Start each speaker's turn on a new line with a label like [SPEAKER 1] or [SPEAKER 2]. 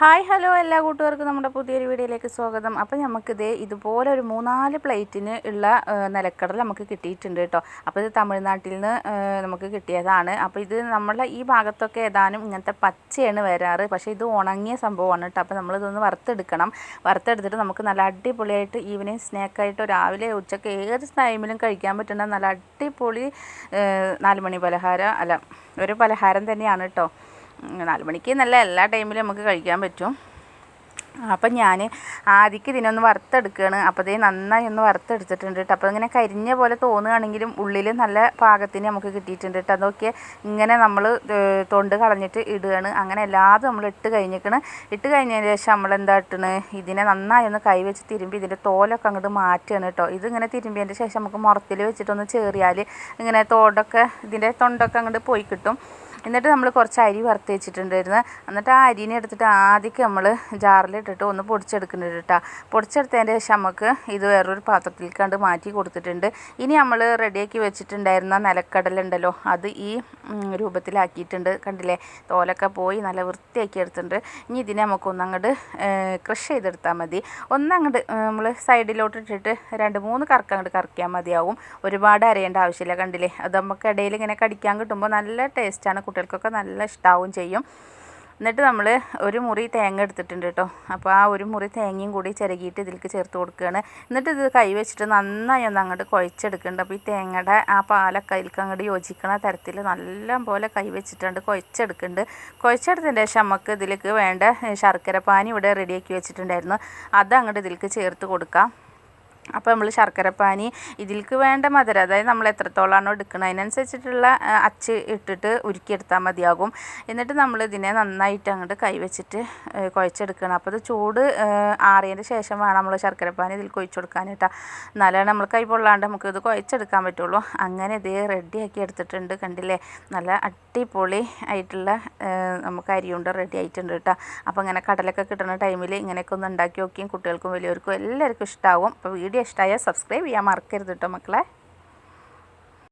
[SPEAKER 1] Hi hello എല്ലാ കൂട്ടുകാർക്കും നമ്മുടെ പുതിയൊരു വീഡിയോയിലേക്ക് സ്വാഗതം. അപ്പോൾ നമുക്കിത് ഇതുപോലെ ഒരു മൂന്നാൽ പ്ലേറ്റിന് ഉള്ള നിലക്കടൽ നമുക്ക് കിട്ടിയിട്ടുണ്ട് കേട്ടോ. അപ്പോൾ ഇത് തമിഴ്നാട്ടിൽ നിന്ന് നമുക്ക് കിട്ടിയതാണ്. അപ്പോൾ ഇത് നമ്മളെ ഈ ഭാഗത്തൊക്കെ ഏതാനും ഇങ്ങനത്തെ പച്ചയാണ് വരാറ്. പക്ഷേ ഇത് ഉണങ്ങിയ സംഭവമാണ് കേട്ടോ. അപ്പോൾ നമ്മളിതൊന്ന് വറുത്തെടുക്കണം. വറുത്തെടുത്തിട്ട് നമുക്ക് നല്ല അടിപൊളിയായിട്ട് ഈവനിങ് സ്നാക്കായിട്ട് രാവിലെ ഉച്ചയ്ക്ക് ഏത് ടൈമിലും കഴിക്കാൻ പറ്റുന്ന നല്ല അടിപൊളി നാലുമണി പലഹാരം അല്ല ഒരു പലഹാരം തന്നെയാണ് കേട്ടോ. നാല് മണിക്ക് നല്ല എല്ലാ ടൈമിലും നമുക്ക് കഴിക്കാൻ പറ്റും. അപ്പം ഞാൻ ആദ്യക്ക് ഇതിനൊന്ന് വറുത്തെടുക്കുകയാണ് അപ്പോൾ ഇതേ നന്നായി ഒന്ന് വറുത്തെടുത്തിട്ടുണ്ട് കേട്ടോ അപ്പോൾ ഇങ്ങനെ കരിഞ്ഞ പോലെ തോന്നുകയാണെങ്കിലും ഉള്ളിൽ നല്ല പാകത്തിന് നമുക്ക് കിട്ടിയിട്ടുണ്ട് കേട്ടോ അതൊക്കെ ഇങ്ങനെ നമ്മൾ തൊണ്ട് കളഞ്ഞിട്ട് ഇടുകയാണ്. അങ്ങനെ എല്ലാതും നമ്മൾ ഇട്ട് കഴിഞ്ഞിരിക്കണം. ഇട്ട് കഴിഞ്ഞതിന് ശേഷം നമ്മൾ എന്താ ഇട്ടണ്? ഇതിനെ നന്നായി ഒന്ന് കൈ വെച്ച് തിരുമ്പി ഇതിന്റെ തോലൊക്കെ അങ്ങോട്ട് മാറ്റുകയാണ് കേട്ടോ ഇതിങ്ങനെ തിരുമ്പിയതിന്റെ ശേഷം നമുക്ക് മുറത്തിൽ വെച്ചിട്ടൊന്ന് ചേറിയാൽ ഇങ്ങനെ തോടൊക്കെ ഇതിന്റെ തൊണ്ടൊക്കെ അങ്ങോട്ട് പോയി കിട്ടും. എന്നിട്ട് നമ്മൾ കുറച്ച് അരി വറുത്ത് വെച്ചിട്ടുണ്ടായിരുന്നു. എന്നിട്ട് ആ അരിനെ എടുത്തിട്ട് ആദ്യം നമ്മൾ ജാറിലിട്ടിട്ട് ഒന്ന് പൊടിച്ചെടുക്കുന്നുണ്ട് കേട്ടോ പൊടിച്ചെടുത്തതിന്റെ ശേഷം നമുക്ക് ഇത് വേറൊരു പാത്രത്തിൽ കണ്ട് മാറ്റി കൊടുത്തിട്ടുണ്ട്. ഇനി നമ്മൾ റെഡിയാക്കി വെച്ചിട്ടുണ്ടായിരുന്ന നിലക്കടലുണ്ടല്ലോ അത് ഈ രൂപത്തിലാക്കിയിട്ടുണ്ട് കണ്ടില്ലേ? തോലൊക്കെ പോയി നല്ല വൃത്തിയാക്കി എടുത്തിട്ടുണ്ട്. ഇനി ഇതിനെ നമുക്ക് അങ്ങോട്ട് ക്രഷ് ചെയ്തെടുത്താൽ മതി. ഒന്നങ്ങോട്ട് നമ്മൾ സൈഡിലോട്ട് ഇട്ടിട്ട് രണ്ട് മൂന്ന് കറക്കം അങ്ങോട്ട് കറക്കിയാൽ മതിയാവും. ഒരുപാട് അരയേണ്ട ആവശ്യമില്ല കണ്ടില്ലേ? അത് നമുക്ക് ഇടയിൽ ഇങ്ങനെ കടിക്കാൻ കിട്ടുമ്പോൾ നല്ല ടേസ്റ്റാണ് കുട്ടികൾക്കൊക്കെ നല്ല ഇഷ്ടാവും ചെയ്യും. എന്നിട്ട് നമ്മൾ ഒരു മുറി തേങ്ങ എടുത്തിട്ടുണ്ട് കേട്ടോ. അപ്പോൾ ആ ഒരു മുറി തേങ്ങയും കൂടി ചിരകിയിട്ട് ഇതിലേക്ക് ചേർത്ത് കൊടുക്കുകയാണ്. എന്നിട്ട് ഇത് കൈ വെച്ചിട്ട് നന്നായി ഒന്ന് അങ്ങോട്ട് കുഴച്ചെടുക്കുന്നുണ്ട്. അപ്പോൾ ഈ തേങ്ങയുടെ ആ പാലൊക്കെ അതിലേക്ക് അങ്ങോട്ട് യോജിക്കണ തരത്തിൽ നല്ല പോലെ കൈ വെച്ചിട്ടുണ്ട് കുഴച്ചെടുക്കുന്നുണ്ട്. കുഴച്ചെടുത്തതിന്റെ ശേഷം നമുക്ക് ഇതിലേക്ക് വേണ്ട ശർക്കര പാനി ഇവിടെ റെഡിയാക്കി വെച്ചിട്ടുണ്ടായിരുന്നു. അത് അങ്ങോട്ട് ഇതിലേക്ക് ചേർത്ത് കൊടുക്കാം. അപ്പോൾ നമ്മൾ ശർക്കരപ്പാനി ഇതിലേക്ക് വേണ്ട മധുരം അതായത് നമ്മൾ എത്രത്തോളമാണോ എടുക്കുന്നത് അതിനനുസരിച്ചിട്ടുള്ള അച്ച് ഇട്ടിട്ട് ഉരുക്കിയെടുത്താൽ മതിയാകും. എന്നിട്ട് നമ്മൾ ഇതിനെ നന്നായിട്ട് അങ്ങോട്ട് കൈവച്ചിട്ട് കുഴച്ചെടുക്കണം. അപ്പോൾ ഇത് ചൂട് ആറിയതിന്റെ ശേഷം വേണം നമ്മൾ ശർക്കരപ്പാനി ഇതിൽ കൊഴിച്ചു കൊടുക്കാനായിട്ടാണ് എന്നാലാണ് നമ്മൾ കൈ പൊള്ളാണ്ട് നമുക്ക് ഇത് കുഴച്ചെടുക്കാൻ പറ്റുള്ളൂ. അങ്ങനെ ഇത് റെഡിയാക്കി എടുത്തിട്ടുണ്ട് കണ്ടില്ലേ? നല്ല അടിപൊളി ആയിട്ടുള്ള നമുക്ക് അരിയുണ്ട് റെഡി ആയിട്ടുണ്ട് കേട്ടോ. അപ്പോൾ ഇങ്ങനെ കടലൊക്കെ കിട്ടുന്ന ടൈമിൽ ഇങ്ങനെയൊക്കെ ഒന്ന് ഉണ്ടാക്കി നോക്കിയും കുട്ടികൾക്കും വലിയവർക്കും എല്ലാവർക്കും ഇഷ്ടമാവും അപ്പോൾ വീഡിയോ ഇഷ്ടമായാൽ സബ്സ്ക്രൈബ് ചെയ്യാൻ മറക്കരുത് കേട്ടോ മക്കളെ.